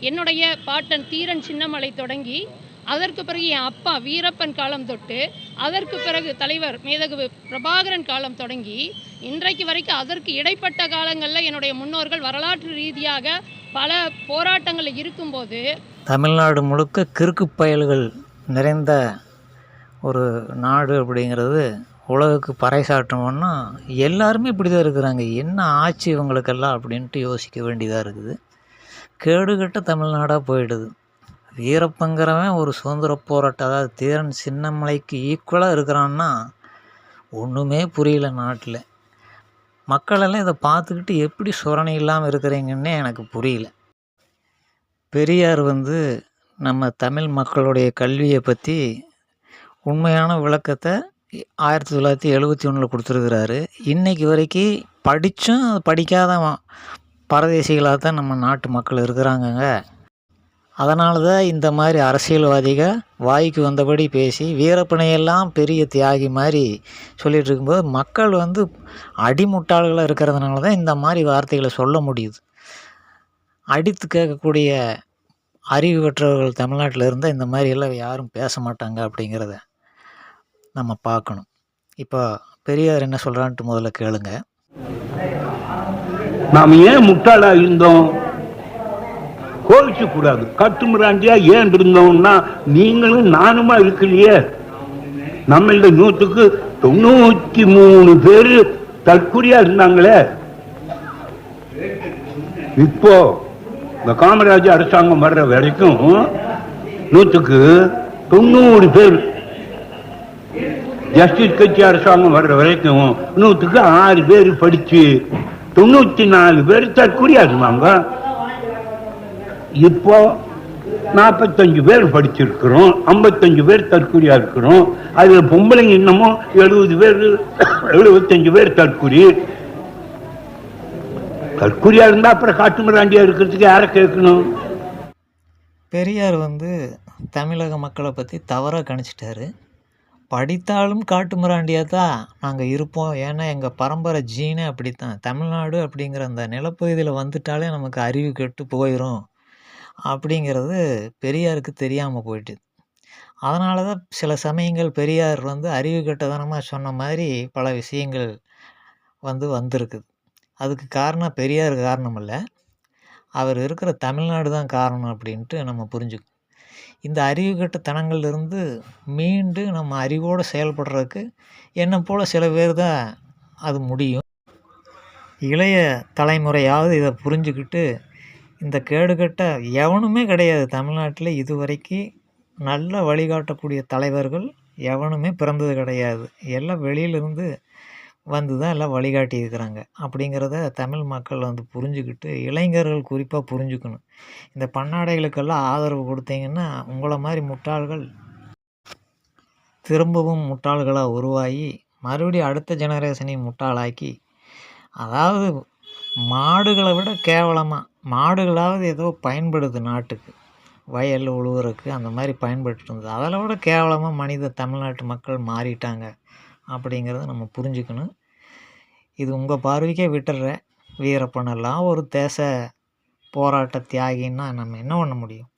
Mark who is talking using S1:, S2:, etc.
S1: என்னுடைய பாட்டன் தீரன் சின்னமலை தொடங்கி அதற்கு பிறகு என் அப்பா வீரப்பன் காலம் தொட்டு அதற்கு பிறகு தலைவர் மேதகு பிரபாகரன் காலம் தொடங்கி இன்றைக்கு வரைக்கும் அதற்கு இடைப்பட்ட காலங்களில் என்னுடைய முன்னோர்கள் வரலாற்று ரீதியாக பல போராட்டங்களில் இருக்கும்போது
S2: தமிழ்நாடு முழுக்க கிறுக்கு பயல்கள் நிறைந்த ஒரு நாடு அப்படிங்கிறது உலகுக்கு பறைசாற்றணும்னா எல்லாருமே இப்படி தான் இருக்கிறாங்க. என்ன ஆட்சி இவங்களுக்கெல்லாம் அப்படின்ட்டு யோசிக்க வேண்டியதாக இருக்குது. கேடுகட்ட தமிழ்நாடாக போயிடுது. வீரப்பங்கிறவன் ஒரு சுதந்திர போராட்டம் அதாவது தீரன் சின்னமலைக்கு ஈக்குவலாக இருக்கிறான்னா ஒன்றுமே புரியல நாட்டில். மக்களெல்லாம் இதை பார்த்துக்கிட்டு எப்படி சுரணை இல்லாமல் இருக்கிறீங்கன்னே எனக்கு புரியல. பெரியார் வந்து நம்ம தமிழ் மக்களுடைய கல்வியை பற்றி உண்மையான விளக்கத்தை ஆயிரத்தி தொள்ளாயிரத்தி எழுபத்தி ஒன்றில் கொடுத்துருக்கிறாரு. இன்றைக்கு வரைக்கும் படித்தும் படிக்காத பரதேசிகளாக தான் நம்ம நாட்டு மக்கள் இருக்கிறாங்கங்க. அதனால தான் இந்த மாதிரி அரசியல்வாதிகள் வாய்க்கு வந்தபடி பேசி வீரப்பனையெல்லாம் பெரிய தியாகி மாதிரி சொல்லிகிட்டு இருக்கும்போது மக்கள் வந்து அடிமுட்டாள்களாக இருக்கிறதுனால தான் இந்த மாதிரி வார்த்தைகளை சொல்ல முடியுது. அடித்து கேட்கக்கூடிய அறிவு பெற்றவர்கள் தமிழ்நாட்டில் இருந்தால் இந்த மாதிரி எல்லாம் யாரும் பேச மாட்டாங்க அப்படிங்கிறத நம்ம பார்க்கணும். இப்போ பெரியார் என்ன சொல்கிறான்ட்டு முதல்ல கேளுங்க.
S3: நாம் ஏன் முட்டாளா இருந்தோம்? கோவிச்சு கூடாது கட்டுமிராண்டியா ஏன் இருந்தோம்னா நீங்களும் நானுமா இருக்கலையே. நம்மள நூற்றுக்கு தொண்ணூத்தி மூணு பேரு தற்குறியா இருந்தாங்களே. இப்போ இந்த காமராஜர் அரசாங்கம் வர்ற வரைக்கும் நூற்றுக்கு தொண்ணூறு பேர் ஜஸ்டிஸ் கட்சி அரசாங்கம் வர்ற வரைக்கும் நூற்றுக்கு ஆறு பேர் படிச்சு தொண்ணூத்தி நாலு பேர் தற்கொலையா இருந்தாங்க. இப்போ நாற்பத்தஞ்சு பேர் படிச்சிருக்கிறோம் ஐம்பத்தஞ்சு பேர் தற்கொலையா இருக்கிறோம். அதுல பொம்பளைங்க இன்னமும் எழுபது பேர் எழுபத்தஞ்சு பேர் தற்கொலை. தற்கொலையா இருந்தா அப்புறம் காட்டுமிராண்டியா இருக்கிறதுக்கு யாரை கேட்கணும்?
S2: பெரியார் வந்து தமிழக மக்களை பற்றி தவறாக கணிச்சிட்டாரு. படித்தாலும் காட்டு மிராண்டியாக தான் நாங்கள் இருப்போம். ஏன்னா எங்கள் பரம்பரை ஜீனே அப்படி தான் தமிழ்நாடு அப்படிங்கிற அந்த நிலப்பகுதியில் வந்துட்டாலே நமக்கு அறிவு கெட்டு போயிடும் அப்படிங்கிறது பெரியாருக்கு தெரியாமல் போயிட்டு. அதனால தான் சில சமயங்கள் பெரியார் வந்து அறிவு கெட்டதனமாக சொன்ன மாதிரி பல விஷயங்கள் வந்து வந்திருக்குது அதுக்கு காரணம் பெரியார் காரணம் இல்லை. அவர் இருக்கிற தமிழ்நாடு தான் காரணம் அப்படின்ட்டு நம்ம புரிஞ்சுக்கணும் இந்த அறிவுகட்ட தனங்கள்லேருந்து மீண்டு நம்ம அறிவோடு செயல்படுறதுக்கு என்னை போல் சில பேர் தான் அது முடியும். இளைய தலைமுறையாவது இதை புரிஞ்சுக்கிட்டு இந்த கேடுகட்ட எவனுமே கிடையாது. தமிழ்நாட்டில் இதுவரைக்கும் நல்ல வழிகாட்டக்கூடிய தலைவர்கள் எவனுமே பிறந்தது கிடையாது. எல்லாம் வெளியிலிருந்து வந்து தான் எல்லாம் வழிகாட்டி இருக்கிறாங்க. அப்படிங்கிறத தமிழ் மக்கள் வந்து புரிஞ்சுக்கிட்டு இளைஞர்கள் குறிப்பாக புரிஞ்சுக்கணும். இந்த பன்னாடைகளுக்கெல்லாம் ஆதரவு கொடுத்தீங்கன்னா உங்களை மாதிரி முட்டாள்கள் திரும்பவும் முட்டாள்களாக உருவாகி மறுபடியும் அடுத்த ஜெனரேஷனையும் முட்டாளாக்கி அதாவது மாடுகளை விட கேவலமாக மாடுகளாவது ஏதோ பயன்படுது நாட்டுக்கு. வயல் உழுவுறதுக்கு அந்த மாதிரி பயன்பட்டு இருந்தது. அதில் விட கேவலமாக மனித தமிழ்நாட்டு மக்கள் மாறிட்டாங்க. அப்படிங்கிறத நம்ம புரிஞ்சுக்கணும். இது உங்கள் பார்வைக்கே விட்டுடுறேன் வீரப்பனெல்லாம் ஒரு தேச போராட்ட தியாகின்னா நம்ம என்ன பண்ண முடியும்?